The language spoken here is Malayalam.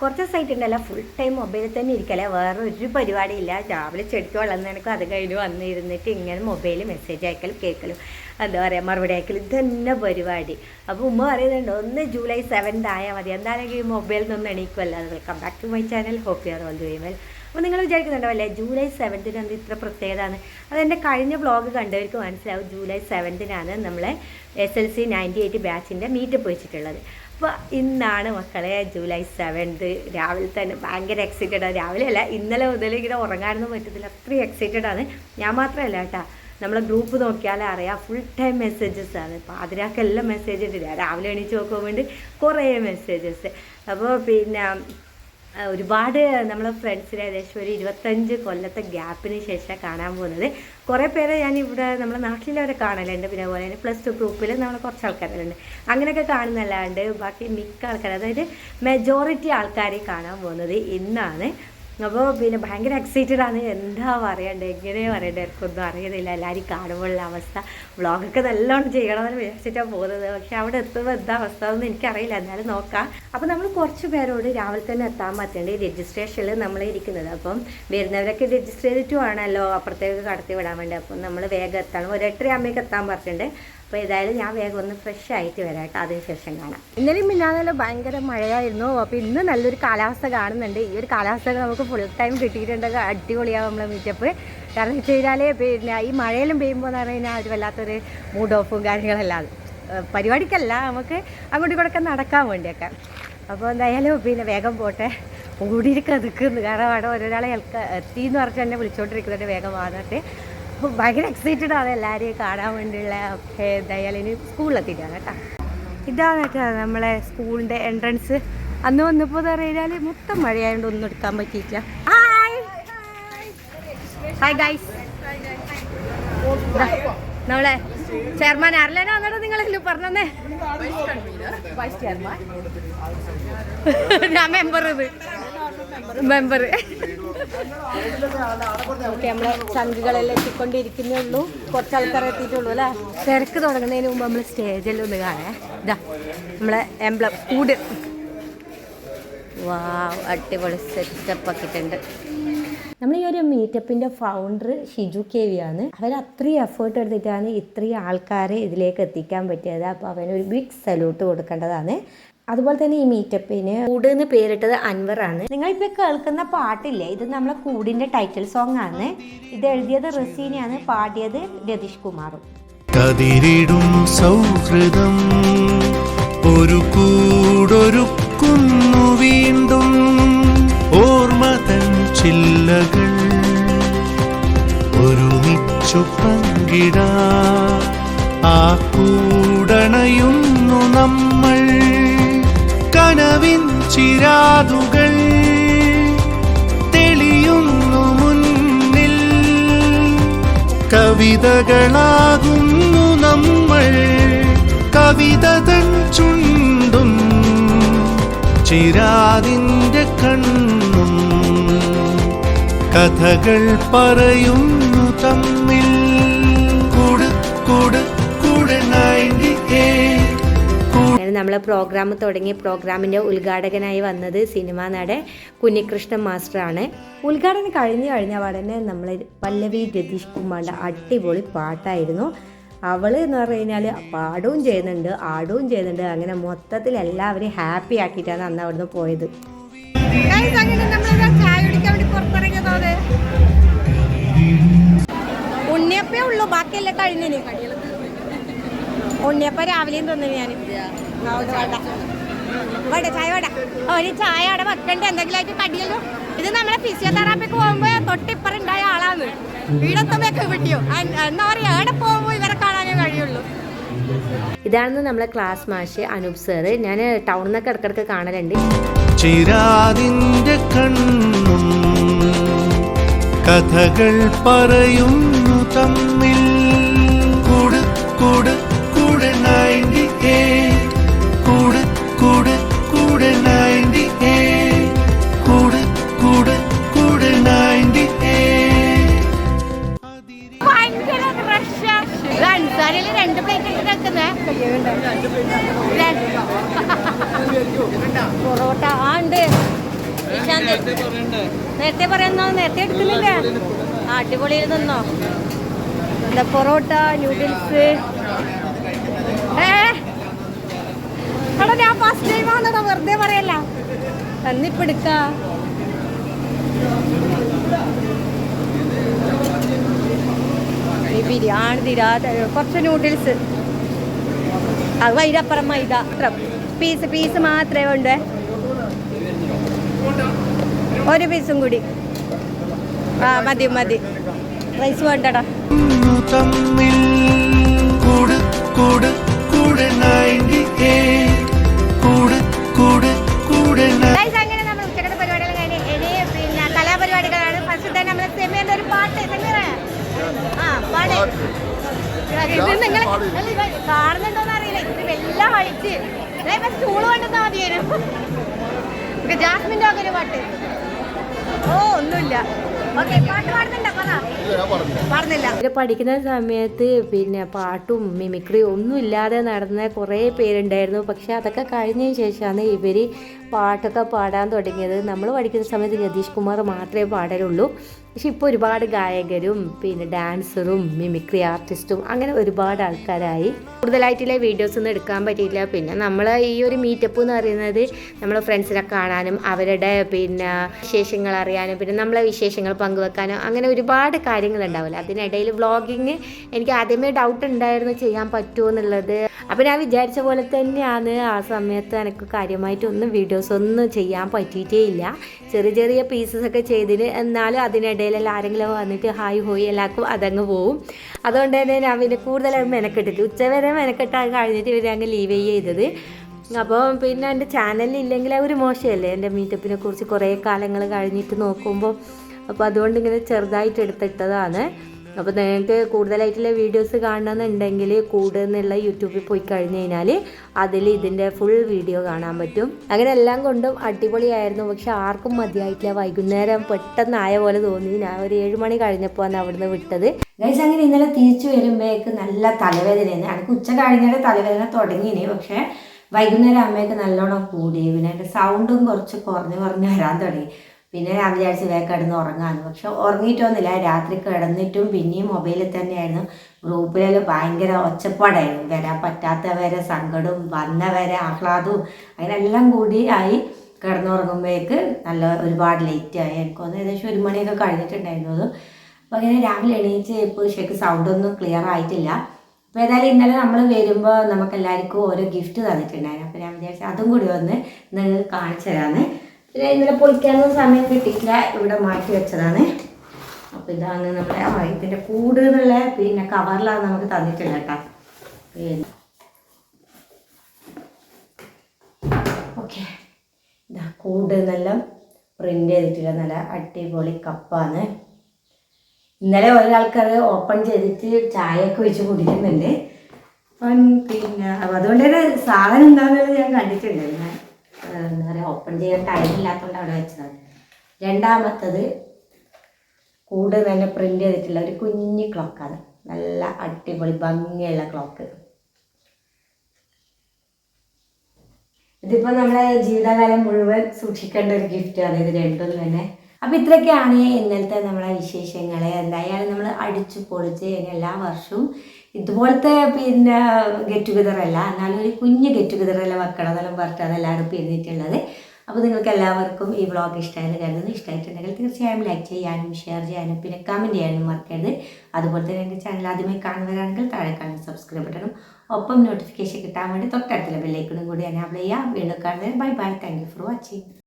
കുറച്ച് സൈറ്റ് ഉണ്ടല്ലോ ഫുൾ ടൈം മൊബൈലിൽ തന്നെ ഇരിക്കല്ലേ. വേറെ ഒരു പരിപാടിയില്ല. രാവിലെ ചെടിക്ക് വെള്ളം നിനക്കും. അത് കഴിഞ്ഞ് വന്നിരുന്നിട്ട് ഇങ്ങനെ മൊബൈലിൽ മെസ്സേജ് അയക്കലും കേൾക്കലും. എന്താ പറയുക മറുപടി അയക്കലും. ഇത് തന്നെ പരിപാടി. അപ്പോൾ ഉമ്മ പറയുന്നുണ്ട് ഒന്ന് ജൂലൈ സെവൻത് ആയാൽ മതി. എന്തായാലും ഈ മൊബൈലിൽ നിന്ന് എണീക്കുമല്ലോ അത് welcome back to my channel hope you are all doing well അപ്പോൾ നിങ്ങൾ വിചാരിക്കുന്നുണ്ടാവല്ലേ ജൂലൈ സെവൻത്തിന് എന്ത് ഇത്ര പ്രത്യേകതയാണ്? അതെന്റെ കഴിഞ്ഞ വ്ളോഗ് കണ്ടവർക്ക് മനസ്സിലാവും. ജൂലൈ സെവൻത്തിനാണ് നമ്മളെ S L C ninety eight ബാച്ചിന്റെ മീറ്റപ്പ് വെച്ചിട്ടുള്ളത്. അപ്പോൾ ഇന്നാണ് മക്കളെ ജൂലൈ സെവൻത് രാവിലെ തന്നെ ഭയങ്കര എക്സൈറ്റഡ് ആണ് രാവിലെ അല്ല ഇന്നലെ മുതൽ ഇങ്ങനെ ഉറങ്ങാനൊന്നും പറ്റത്തില്ല. അത്രയും എക്സൈറ്റഡ് ആണ്. ഞാൻ മാത്രമല്ല കേട്ടോ നമ്മളെ ഗ്രൂപ്പ് നോക്കിയാലേ അറിയാം ഫുൾ ടൈം മെസ്സേജസ് ആണ്. പാതിരാക്കെല്ലാം മെസ്സേജ് ഇട്ടില്ല രാവിലെ എണീച്ച് നോക്കുമ്പോൾ വേണ്ടി കുറേ മെസ്സേജസ് അപ്പോൾ പിന്നെ ഒരുപാട് നമ്മളെ ഫ്രണ്ട്സിനെ ഏകദേശം ഒരു ഇരുപത്തഞ്ച് കൊല്ലത്തെ ഗ്യാപ്പിന് ശേഷം കാണാൻ പോകുന്നത്. കുറേ പേരെ ഞാൻ ഇവിടെ നമ്മുടെ നാട്ടിലവരെ കാണലുണ്ട്. പിന്നെ അതുപോലെ തന്നെ പ്ലസ് ടു ഗ്രൂപ്പിൽ നമ്മൾ കുറച്ച് ആൾക്കാരുണ്ട്. അങ്ങനെയൊക്കെ കാണുന്നല്ലാണ്ട് ബാക്കി മിക്ക ആൾക്കാർ അതായത് മെജോറിറ്റി ആൾക്കാരെ കാണാൻ പോകുന്നത് ഇന്നാണ്. അപ്പോൾ പിന്നെ ഭയങ്കര എക്സൈറ്റഡ് ആണ്. എന്താ പറയണ്ടേ? എങ്ങനെ പറയണ്ടേ? എനിക്കൊന്നും അറിയുന്നില്ല. എല്ലാവരും കാണുമ്പോഴുള്ള അവസ്ഥ. വ്ളോഗൊക്കെ നല്ലോണം ചെയ്യണമെന്ന് വിചാരിച്ചിട്ടാണ് പോകുന്നത്. പക്ഷെ അവിടെ എത്തുമ്പോൾ എന്താ അവസ്ഥ എന്ന് എനിക്കറിയില്ല. എന്നാലും നോക്കാം. അപ്പോൾ നമ്മൾ കുറച്ച് പേരോട് രാവിലെ തന്നെ എത്താൻ പറ്റേണ്ട? രജിസ്ട്രേഷനിൽ നമ്മൾ ഇരിക്കുന്നത്. അപ്പം വരുന്നവരൊക്കെ രജിസ്റ്റർ ചെയ്തിട്ട് വേണമല്ലോ അപ്പുറത്തേക്ക് കടത്തി വിടാൻ വേണ്ടി. അപ്പം നമ്മൾ വേഗം എത്തണം. ഒരു എട്ടര ആകുമ്പോഴേക്ക് എത്താൻ പറഞ്ഞിട്ടുണ്ട്. അപ്പോൾ ഏതായാലും ഞാൻ വേഗം ഒന്ന് ഫ്രഷ് ആയിട്ട് വരാം കേട്ടോ അതിന് ശേഷം കാണാം. ഇന്നലെയും മിന്നാന്നല്ല ഭയങ്കര മഴയായിരുന്നു. അപ്പോൾ ഇന്ന് നല്ലൊരു കാലാവസ്ഥ കാണുന്നുണ്ട്. ഈ ഒരു കാലാവസ്ഥ നമുക്ക് ഫുൾ ടൈം കിട്ടിയിട്ടുണ്ടെങ്കിൽ അടിപൊളിയാവും നമ്മളെ മീറ്റപ്പ് കാരണം വെച്ച് കഴിഞ്ഞാൽ പിന്നെ ഈ മഴയിലും പെയ്യുമ്പോൾ എന്ന് പറഞ്ഞു കഴിഞ്ഞാൽ ഒരു വല്ലാത്തൊരു മൂഡ് ഓഫും കാര്യങ്ങളെല്ലാം പരിപാടിക്കല്ല നമുക്ക് അങ്ങോട്ടും ഇങ്ങോട്ടൊക്കെ നടക്കാൻ വേണ്ടിയൊക്കെ. അപ്പോൾ എന്തായാലും പിന്നെ വേഗം പോട്ടെ. ഓടിയിരിക്കാൻ നിൽക്കുന്നു. കാരണം അവിടെ ഓരോരാളെ എത്തി എന്ന് പറഞ്ഞിട്ട് എന്നെ വിളിച്ചോണ്ടിരിക്കുന്നുണ്ട്. വേഗം വന്നിട്ട് ഭയങ്കര എക്സൈറ്റഡ് ആണ് എല്ലാവരെയും കാണാൻ വേണ്ടിയുള്ള ഒക്കെ എന്തായാലും ഇനി സ്കൂളിലെത്തിയിട്ടാണ് കേട്ടോ. ഇതാണ് കേട്ടോ നമ്മളെ സ്കൂളിന്റെ എൻട്രൻസ് അന്ന് വന്നപ്പോൾ എന്ന് പറഞ്ഞാൽ മൊത്തം മഴയായതുകൊണ്ട് ഒന്നും എടുക്കാൻ പറ്റിയിട്ടില്ല. ഹായ് ഹായ് ഗൈസ് നമ്മളെ ചെയർമാൻ ആരല്ലേ അന്നേരം നിങ്ങളെങ്കിലും പറഞ്ഞേ വൈസ് ചെയർമാൻ ഞാൻ മെമ്പർ ഇത്. മെമ്പർ ഓക്കെ നമ്മളെ ചങ്കുകളെല്ലാം എത്തിക്കൊണ്ടിരിക്കുന്നേ ഉള്ളൂ. കുറച്ച് ആൾക്കാർ എത്തിയിട്ടുള്ളൂ അല്ലേ? തിരക്ക് തുടങ്ങുന്നതിന് മുമ്പ് നമ്മൾ സ്റ്റേജിൽ ഒന്ന് കാണേ. ഇതാ നമ്മളെ എംബ്ലം കൂട്. വാ അടിപൊളി സെറ്റപ്പ് ആക്കിയിട്ടുണ്ട് നമ്മൾ ഈ ഒരു മീറ്റപ്പിന്റെ ഫൗണ്ടർ ഷിജു കെ വി ആണ് അവർ അത്രയും എഫേർട്ട് എടുത്തിട്ടാണ് ഇത്രയും ആൾക്കാരെ ഇതിലേക്ക് എത്തിക്കാൻ പറ്റിയത്. അപ്പോൾ അവനൊരു ബിഗ് സല്യൂട്ട് കൊടുക്കേണ്ടതാണ്. അതുപോലെ തന്നെ ഈ മീറ്റപ്പിന് കൂട് എന്ന് പേരിട്ടത് നിങ്ങൾ നിങ്ങളിപ്പോൾ കേൾക്കുന്ന പാട്ടില്ലേ? ഇത് നമ്മളെ കൂടിന്റെ ടൈറ്റിൽ സോങ് ആണ്. ഇത് എഴുതിയത് റസീനയാണ് പാടിയത് രതീഷ് കുമാറും. കതിരിടും സൗഹൃദം ഒരു കൂടൊരുക്കുന്നു വീണ്ടും. ഓർമ്മതൻ ചില്ലകൾ ഒരുമിച്ചു പങ്കിടാ ആ കൂടണയുന്നു ചിരാതുകൾ തെളിയുന്നു മുന്നിൽ. കവിതകളാകുന്നു നമ്മൾ കവിതതൻ ചുണ്ടും ചിരാതിന്റെ കണ്ണും. കഥകൾ പറയുന്നു തമ്മിൽ. കൂട് കൂട് കൂട് നയന്റി അങ്ങനെ നമ്മൾ പ്രോഗ്രാം തുടങ്ങിയ പ്രോഗ്രാമിന്റെ ഉദ്ഘാടകനായി വന്നത് സിനിമാ നടൻ കുഞ്ഞികൃഷ്ണൻ മാസ്റ്ററാണ് ഉദ്ഘാടനം കഴിഞ്ഞു കഴിഞ്ഞ ഉടനെ നമ്മൾ പല്ലവി രതീഷ് കുമാറിന്റെ അടിപൊളി പാട്ടായിരുന്നു. അവൾ എന്ന് പറഞ്ഞു കഴിഞ്ഞാൽ പാടുകയും ചെയ്യുന്നുണ്ട് ആടുകയും ചെയ്യുന്നുണ്ട്. അങ്ങനെ മൊത്തത്തിൽ എല്ലാവരെയും ഹാപ്പി ആക്കിയിട്ടാണ് അന്ന് അവിടുന്ന് പോയത്. ഉണ്ണിയപ്പേ ഉള്ളൂ ബാക്കിയല്ലേ കഴിഞ്ഞിന് ഉണ്ണിയപ്പ രാവിലെയും തോന്നുന്നു ഞാൻ വട ചായ വട ഒരു ചായ അവിടെ വെക്കണ്ട? എന്തെങ്കിലും ആയിട്ട് കടിയല്ലോ? ഇത് നമ്മളെ ഫിസിയോതെറാപ്പിക്ക് പോകുമ്പോ തൊട്ടിപ്പറുണ്ടായ ആളാണ്. വീടെത്തുമ്പോഴൊക്കെ വിട്ടിയോ എന്താ പറയാ എവിടെ പോകുമ്പോ ഇവരെ കാണാനേ കഴിയുള്ളൂ. ഇതാണ് നമ്മളെ ക്ലാസ് മാഷ് അനൂപ് സാറ് ഞാൻ ടൗണിൽ നിന്നൊക്കെ ഇടക്കിടക്ക് കാണലുണ്ട്. കണ്ണും കഥകൾ പറയുന്നു തമ്മിൽ. പൊറോട്ട. ആ ഉണ്ട്. നേരത്തെ പറയുന്നോ നേരത്തെ എടുക്കുന്നില്ലേ? ആ അടിപൊളിയിൽ നിന്നോ? എന്താ പൊറോട്ട ന്യൂഡിൽസ് ഏ? ഞാൻ ഫസ്റ്റ് ടൈം ആണെടാ. വെറുതെ പറയല്ല. തന്നിപ്പ എടുക്ക. ഈ ബിരിയാണി തീരാ കുറച്ച് നൂഡിൽസ്. അത് വൈരപ്പുറം മൈദ പീസ് പീസ് മാത്രമേ ഉണ്ട് ഒരു പീസും കൂടി. ആ മതി മതി. റൈസ് വേണ്ടടാ. തമ്മിൽ കൂട് കൂട് കൂടെ കൂട് കൂട് കൂടെ അങ്ങനെ നമ്മൾ ഉച്ചക്കത്തെ പരിപാടികൾ കഴിഞ്ഞ് ഇനി പിന്നെ കലാപരിപാടികളാണ്. ഫസ്റ്റ് തന്നെ നമ്മൾ സെമിയുടെ ഒരു പാട്ട്. സെമിറ ആ പാട്. നിങ്ങൾ കാണുന്നുണ്ടോന്ന് അറിയില്ല. ഇത്. എല്ലാം കളിച്ച് സ്റ്റൂൾ കൊണ്ടുവന്നാ മതിയായിരുന്നു ജാസ്മിന്റെ ഒക്കെ ഒരു പാട്ട്. ഓ ഒന്നുമില്ല. ഇവർ പഠിക്കുന്ന സമയത്ത് പിന്നെ പാട്ടും മിമിക്രിയും ഒന്നും ഇല്ലാതെ നടന്ന കുറേ പേരുണ്ടായിരുന്നു. പക്ഷെ അതൊക്കെ കഴിഞ്ഞതിന് ശേഷമാണ് ഇവർ പാട്ടൊക്കെ പാടാൻ തുടങ്ങിയത് നമ്മൾ പഠിക്കുന്ന സമയത്ത് രതീഷ് കുമാർ മാത്രമേ പാടലുള്ളൂ. പക്ഷെ ഇപ്പോൾ ഒരുപാട് ഗായകരും പിന്നെ ഡാൻസറും മിമിക്രി ആർട്ടിസ്റ്റും അങ്ങനെ ഒരുപാട് ആൾക്കാരായി. കൂടുതലായിട്ടുള്ള വീഡിയോസ് ഒന്നും എടുക്കാൻ പറ്റിയില്ല പിന്നെ നമ്മൾ ഈ ഒരു മീറ്റപ്പ് എന്ന് പറയുന്നത് നമ്മൾ ഫ്രണ്ട്സിനെ കാണാനും അവരുടെ പിന്നെ വിശേഷങ്ങൾ അറിയാനും പിന്നെ നമ്മളെ വിശേഷങ്ങൾ പങ്കുവെക്കാനും അങ്ങനെ ഒരുപാട് കാര്യങ്ങൾ ഉണ്ടാവില്ല. അതിനിടയിൽ വ്ളോഗിങ് എനിക്ക് ആദ്യമേ ഡൗട്ട് ഉണ്ടായിരുന്നു ചെയ്യാൻ പറ്റുമോ എന്നുള്ളത്. അപ്പോൾ ഞാൻ വിചാരിച്ച പോലെ തന്നെയാണ് ആ സമയത്ത് എനിക്ക് കാര്യമായിട്ടൊന്നും വീഡിയോസ് ഒന്നും ചെയ്യാൻ പറ്റിയിട്ടേ ഇല്ല. ചെറിയ ചെറിയ പീസസ് ഒക്കെ ചെയ്തിന് എന്നാലും അതിനിടയിലെല്ലാം ആരെങ്കിലും വന്നിട്ട് ഹായ് ഹോയ് എല്ലാവർക്കും അതങ്ങ് പോവും. അതുകൊണ്ട് തന്നെ ഞാൻ പിന്നെ കൂടുതലായി മെനക്കെട്ടിട്ട് ഉച്ചവരെ മെനക്കെട്ടാൻ കഴിഞ്ഞിട്ട് ഇവരെ അങ്ങ് ലീവ് ചെയ്തത്. അപ്പോൾ പിന്നെ എന്റെ ചാനലില്ലെങ്കിൽ ഒരു മോശമല്ലേ? എന്റെ മീറ്റപ്പിനെ കുറിച്ച് കുറേ കാലങ്ങൾ കഴിഞ്ഞിട്ട് നോക്കുമ്പോൾ. അപ്പോൾ അതുകൊണ്ട് ഇങ്ങനെ ചെറുതായിട്ട് എടുത്തിട്ടതാണ്. അപ്പോൾ നിങ്ങൾക്ക് കൂടുതലായിട്ടുള്ള വീഡിയോസ് കാണണമെന്നുണ്ടെങ്കിൽ കൂടെ എന്നുള്ള യൂട്യൂബിൽ പോയി കഴിഞ്ഞ് കഴിഞ്ഞാൽ അതിൽ ഇതിന്റെ ഫുൾ വീഡിയോ കാണാൻ പറ്റും. അങ്ങനെ എല്ലാം കൊണ്ടും അടിപൊളിയായിരുന്നു. പക്ഷെ ആർക്കും മതിയായിട്ടില്ല. വൈകുന്നേരം പെട്ടെന്നായ പോലെ തോന്നി. ഞാൻ ഒരു ഏഴ് മണി കഴിഞ്ഞപ്പോൾ ആണ് അവിടുന്ന് വിട്ടത്. ഗൈസ് അങ്ങനെ ഇന്നലെ തിരിച്ചു വരുമ്പോഴേക്ക് നല്ല തലവേദനയാണ് എനിക്ക് ഉച്ച കഴിഞ്ഞാൽ തലവേദന തുടങ്ങിയേ പക്ഷേ വൈകുന്നേരം അമ്മയൊക്കെ നല്ലോണം കൂടി. പിന്നെ സൗണ്ടും കുറച്ച് കുറഞ്ഞ് കുറഞ്ഞ് വരാൻ തുടങ്ങി. പിന്നെ ഞാൻ ആഴ്ച വേഗം കിടന്ന് ഉറങ്ങാമെന്ന് പക്ഷെ ഉറങ്ങിയിട്ടൊന്നുമില്ല. രാത്രി കിടന്നിട്ടും പിന്നെയും മൊബൈലിൽ തന്നെയായിരുന്നു. ഗ്രൂപ്പിലെല്ലാം ഭയങ്കര ഒച്ചപ്പാടായിരുന്നു. വരാൻ പറ്റാത്തവരെ സങ്കടവും വന്നവരെ ആഹ്ലാദവും അങ്ങനെല്ലാം കൂടി ആയി കിടന്നുറങ്ങുമ്പോഴേക്ക് നല്ല ഒരുപാട് ലേറ്റ് ആയി. എനിക്കൊന്ന് ഏകദേശം ഒരു മണിയൊക്കെ കഴിഞ്ഞിട്ടുണ്ടായിരുന്നു അത്. അപ്പോൾ അങ്ങനെ രാവിലെ എണീച്ച് ഇപ്പോൾ ശരിക്കും സൗണ്ടൊന്നും ക്ലിയർ ആയിട്ടില്ല. അപ്പോൾ ഏതായാലും ഇന്നലെ നമ്മൾ വരുമ്പോൾ നമുക്ക് എല്ലാവർക്കും ഓരോ ഗിഫ്റ്റ് തന്നിട്ടുണ്ടായിരുന്നു. അപ്പോൾ ഞാൻ വിചാരിച്ചു അതും കൂടി ഒന്ന് നിങ്ങൾക്ക് കാണിച്ചു തരാമെന്ന് ഇന്നലെ പൊളിക്കാനൊന്നും സമയം കിട്ടിയില്ല ഇവിടെ മാറ്റി വെച്ചതാണ്. അപ്പോൾ ഇതാണ് നമ്മുടെ ഇതിന്റെ കൂട് എന്നുള്ള പിന്നെ കവറിലാണ് നമുക്ക് തന്നിട്ടില്ല കേട്ടോ. ഓക്കെ. ഇതാ കൂട് എന്നെല്ലാം പ്രിന്റ് ചെയ്തിട്ടില്ല. നല്ല അടിപൊളി കപ്പാണ്. ഇന്നലെ ഒരാൾക്കത് ഓപ്പൺ ചെയ്തിട്ട് ചായയൊക്കെ വെച്ച് കുടിക്കുന്നുണ്ട്. അപ്പം പിന്നെ അതുകൊണ്ട് തന്നെ സാധനം എന്താണെന്നുള്ളത് ഞാൻ കണ്ടിട്ടുണ്ടായിരുന്നു എന്താ പറയുക ഓപ്പൺ ചെയ്യാൻ ടൈം ഇല്ലാത്തതുകൊണ്ട് അവിടെ വെച്ചതാണ് രണ്ടാമത്തത് കൂട് നല്ല പ്രിന്റ് ചെയ്തിട്ടുള്ള ഒരു കുഞ്ഞു ക്ലോക്കാണ് നല്ല അടിപൊളി ഭംഗിയുള്ള ക്ലോക്ക് ഇതിപ്പോൾ നമ്മുടെ ജീവിതകാലം മുഴുവൻ സൂക്ഷിക്കേണ്ട ഒരു ഗിഫ്റ്റാണ് ഇത് രണ്ടും തന്നെ. അപ്പോൾ ഇത്രയൊക്കെയാണ് ഇന്നലത്തെ നമ്മളെ വിശേഷങ്ങളെ. എന്തായാലും നമ്മൾ അടിച്ചു പൊളിച്ച് എല്ലാ വർഷവും ഇതുപോലത്തെ പിന്നെ ഗെറ്റ് ടുഗദർ അല്ല എന്നാലും ഒരു കുഞ്ഞ് ഗെറ്റ് ടുഗദർ അല്ല വെക്കണം എന്നെല്ലാം പറഞ്ഞിട്ടാണ് എല്ലാവരും പിരിഞ്ഞിട്ടുള്ളത് അപ്പോൾ നിങ്ങൾക്ക് എല്ലാവർക്കും ഈ വ്ളോഗ് ഇഷ്ടമായെന്ന് കരുതുന്നു. ഇഷ്ടമായിട്ടുണ്ടെങ്കിൽ തീർച്ചയായും ലൈക്ക് ചെയ്യാനും ഷെയർ ചെയ്യാനും പിന്നെ കമന്റ് ചെയ്യാനും മറക്കരുത്. അതുപോലെ തന്നെ എന്റെ ചാനൽ ആദ്യമായി കാണുന്നവരാണെങ്കിൽ താഴെ കാണുന്ന സബ്സ്ക്രൈബ് ബട്ടണും ഒപ്പം നോട്ടിഫിക്കേഷൻ കിട്ടാൻ വേണ്ടി തൊട്ടടുത്തുള്ള ബെല്ലൈക്കണും കൂടി എനാബിൾ ചെയ്യുക. വീണ്ടും കാണുന്നത് bye bye thank you for watching